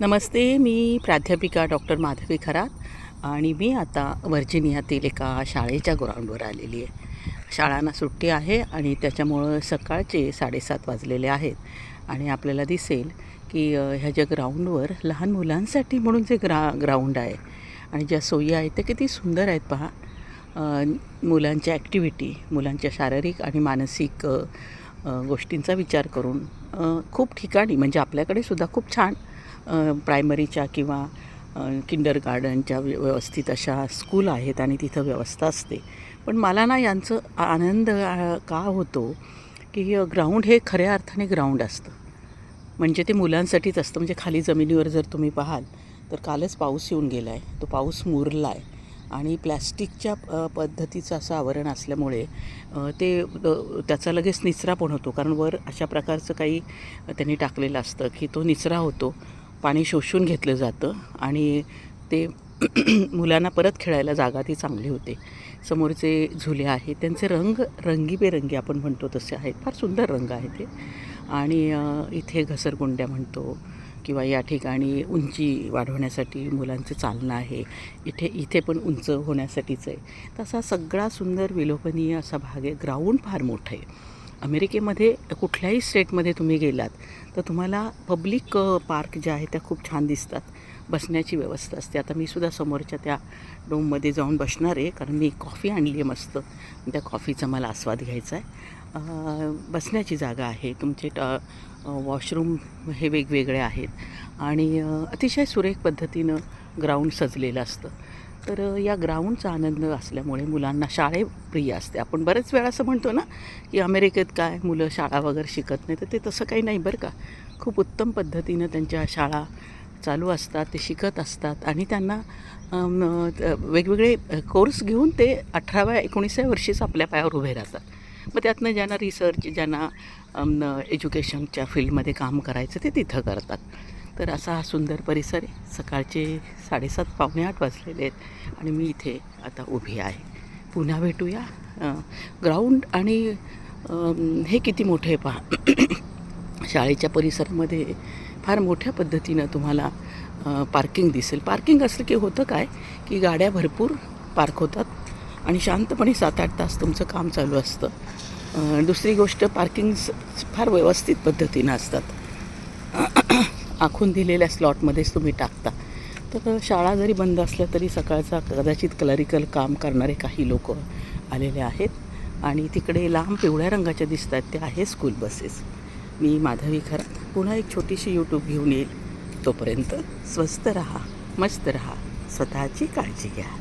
नमस्ते मी प्राध्यापिका डॉक्टर माधवी खरात आणि मी आता व्हर्जिनियातील एका शाळेच्या ग्राउंडवर आलेली आहे. शाळांना सुट्टी आहे आणि त्याच्यामुळं सकाळचे साडेसात वाजलेले आहेत आणि आपल्याला दिसेल की ह्या ज्या ग्राउंडवर लहान मुलांसाठी म्हणून जे ग्रा ग्राउंड आहे आणि ज्या सोयी आहेत त्या किती सुंदर आहेत पहा. मुलांच्या ॲक्टिव्हिटी मुलांच्या शारीरिक आणि मानसिक गोष्टींचा विचार करून खूप ठिकाणी म्हणजे आपल्याकडे सुद्धा खूप छान प्रायमरीच्या किंवा किंडर गार्डनच्या व्य व्यवस्थित अशा स्कूल आहेत आणि तिथं व्यवस्था असते. पण मला ना यांचं आनंद का होतो की ग्राउंड हे खऱ्या अर्थाने ग्राउंड असतं. म्हणजे ते मुलांसाठीच असतं. म्हणजे खाली जमिनीवर जर तुम्ही पाहाल तर कालच पाऊस येऊन गेला आहे तो पाऊस मुरला आहे आणि प्लॅस्टिकच्या पद्धतीचं असं आवरण असल्यामुळे ते त्याचा लगेच निचरा पण होतो. कारण वर अशा प्रकारचं काही त्यांनी टाकलेलं असतं की तो निचरा होतो. पाणी शोषून घेतलं जातं आणि ते मुलांना परत खेळायला जागा ती चांगली होते. समोरचे झुले आहेत त्यांचे रंग रंगीबेरंगी आपण म्हणतो तसे आहेत. फार सुंदर रंग आहे ते. आणि इथे घसरगुंड्या म्हणतो किंवा या ठिकाणी उंची वाढवण्यासाठी मुलांचं चालणं आहे. इथे इथे पण उंच होण्यासाठीच आहे. तसा सगळा सुंदर विलोभनीय असा भाग आहे. ग्राउंड फार मोठं आहे. अमेरिकेमध्ये कुठल्याही स्टेटमध्ये तुम्ही गेलात तर तुम्हाला पब्लिक पार्क ज्या आहेत त्या खूप छान दिसतात. बसण्याची व्यवस्था असते. आता मी सुद्धा समोरच्या त्या डोममध्ये जाऊन बसणार आहे कारण मी कॉफी आणली आहे मस्त. त्या कॉफीचा मला आस्वाद घ्यायचा आहे. बसण्याची जागा आहे. तुमचे ट वॉशरूम हे वेगवेगळे आहेत. आणि अतिशय सुरेख पद्धतीनं ग्राउंड सजलेलं असतं. तर या ग्राउंडचा आनंद असल्यामुळे मुलांना शाळे प्रिय असते. आपण बरेच वेळा असं म्हणतो ना की अमेरिकेत काय मुलं शाळा वगैरे शिकत नाही तर ते तसं काही नाही बरं का. खूप उत्तम पद्धतीनं त्यांच्या शाळा चालू असतात ते शिकत असतात आणि त्यांना वेगवेगळे कोर्स घेऊन ते अठराव्या एकोणीसाव्या वर्षीच आपल्या पायावर उभे राहतात. मग त्यातनं ज्यांना रिसर्च ज्यांना एज्युकेशनच्या फील्डमध्ये काम करायचं ते तिथं करतात. तर असा हा सुंदर परिसर आहे. सकाळचे साडेसात पावणे आठ वाजलेले आहेत आणि मी इथे आता उभी आहे. पुन्हा भेटूया. ग्राउंड आणि हे किती मोठे आहे पहा. शाळेच्या परिसरामध्ये फार मोठ्या पद्धतीनं तुम्हाला पार्किंग दिसेल. पार्किंग असलं की होतं काय की गाड्या भरपूर पार्क होतात आणि शांतपणे सात आठ तास तुमचं काम चालू असतं. दुसरी गोष्ट पार्किंग फार व्यवस्थित पद्धतीनं असतात. आखून दिलेल्या स्लॉटमध्येच तुम्ही टाकता. तर शाळा जरी बंद असल्या तरी सकाळचा कदाचित क्लरिकल काम करणारे काही लोक आलेले आहेत आणि तिकडे लांब पिवळ्या रंगाच्या दिसत आहेत त्या आहे स्कूल बसेस मी माधवी खरात पुन्हा एक छोटीशी यूट्यूब घेऊन येईल. तोपर्यंत स्वस्त रहा मस्त रहा स्वतःची काळजी घ्या.